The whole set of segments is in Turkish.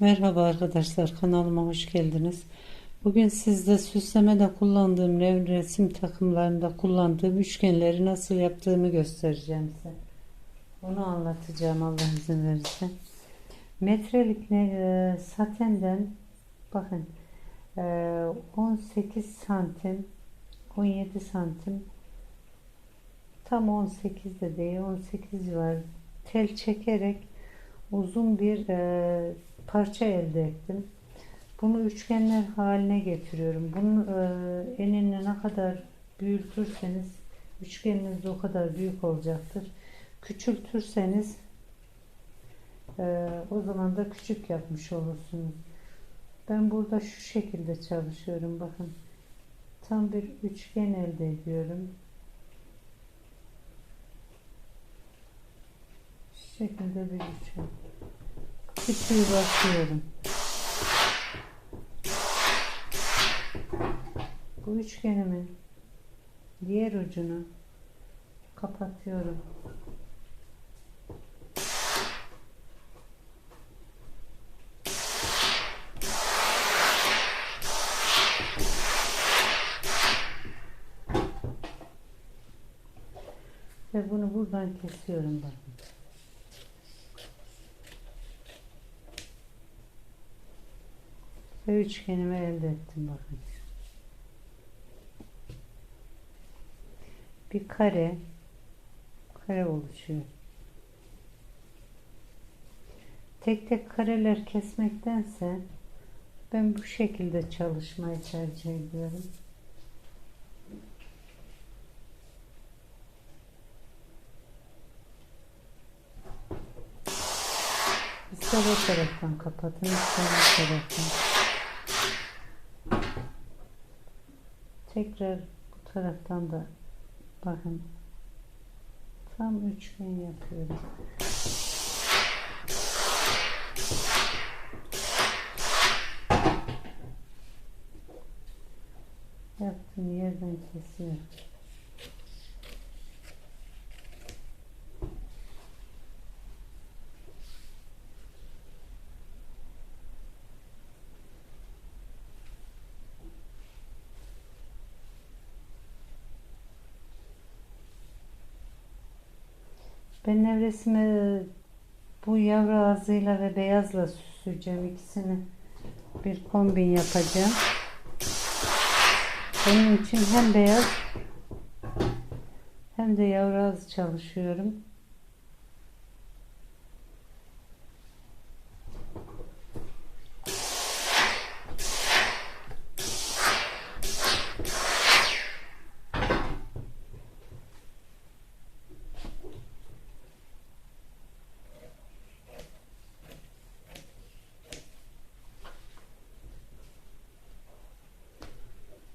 Merhaba arkadaşlar kanalıma hoş geldiniz. Bugün sizde süslemede kullandığım resim takımlarında kullandığım üçgenleri nasıl yaptığımı göstereceğim size. Onu anlatacağım Allah izin verirse. Metrelik ne, e, satenden bakın e, 18 santim 17 santim tam 18 de değil 18 var tel çekerek uzun bir e, parça elde ettim. Bunu üçgenler haline getiriyorum. Bunun e, enini ne kadar büyütürseniz üçgeniniz de o kadar büyük olacaktır. Küçültürseniz e, o zaman da küçük yapmış olursunuz. Ben burada şu şekilde çalışıyorum. Bakın tam bir üçgen elde ediyorum. Şu şekilde bir üçgen. Küçüğü basıyorum. Bu üçgenimin diğer ucunu kapatıyorum. Ve bunu buradan kesiyorum bakın. Ve üçgenimi elde ettim bakın. Bir kare kare oluşuyor. Tek tek kareler kesmektense ben bu şekilde çalışmayı tercih ediyorum. O taraftan kapatın, o taraftan. Tekrar bu taraftan da bakın tam üçgen yapıyorum. Yaptığım yerden kesiyorum. Ben nevresime bu yavru ağzıyla ve beyazla süsleyeceğim. ikisini bir kombin yapacağım. Bunun için hem beyaz hem de yavru ağzı çalışıyorum.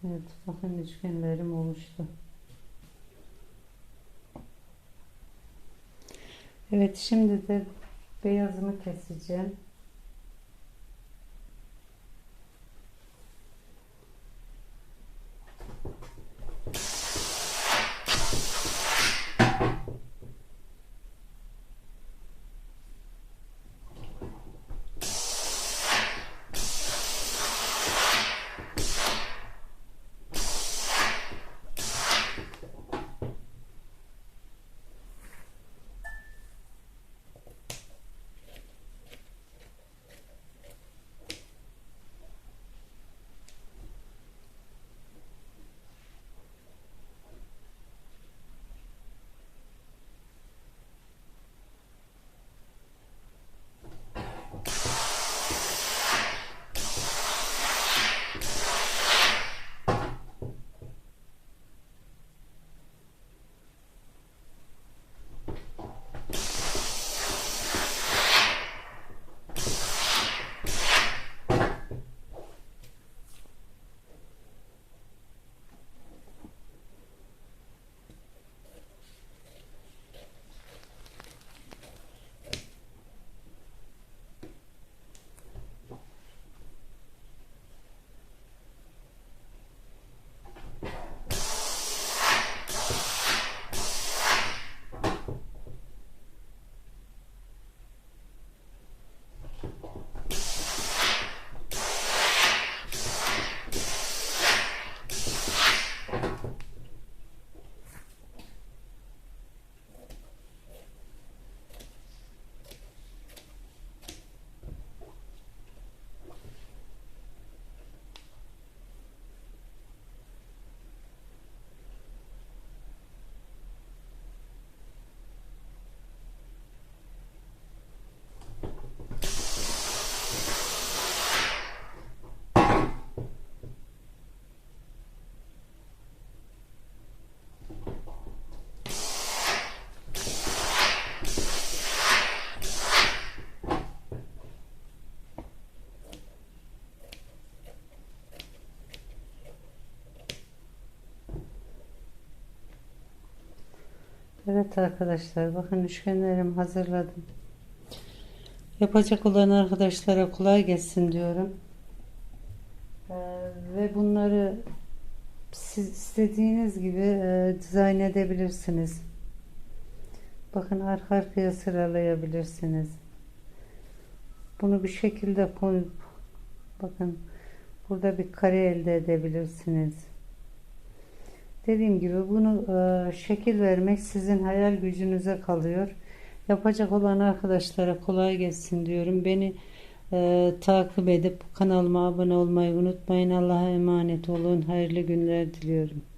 Evet, bakın üçgenlerim oluştu. Evet, şimdi de beyazımı keseceğim. Evet arkadaşlar bakın üçgenlerimi hazırladım. Yapacak olan arkadaşlara kolay gelsin diyorum. Ee, ve bunları siz istediğiniz gibi e, dizayn edebilirsiniz. Bakın arka arkaya sıralayabilirsiniz. Bunu bir şekilde koyup bakın burada bir kare elde edebilirsiniz. Dediğim gibi bunu e, şekil vermek sizin hayal gücünüze kalıyor. Yapacak olan arkadaşlara kolay gelsin diyorum. Beni e, takip edip kanalıma abone olmayı unutmayın. Allah'a emanet olun. Hayırlı günler diliyorum.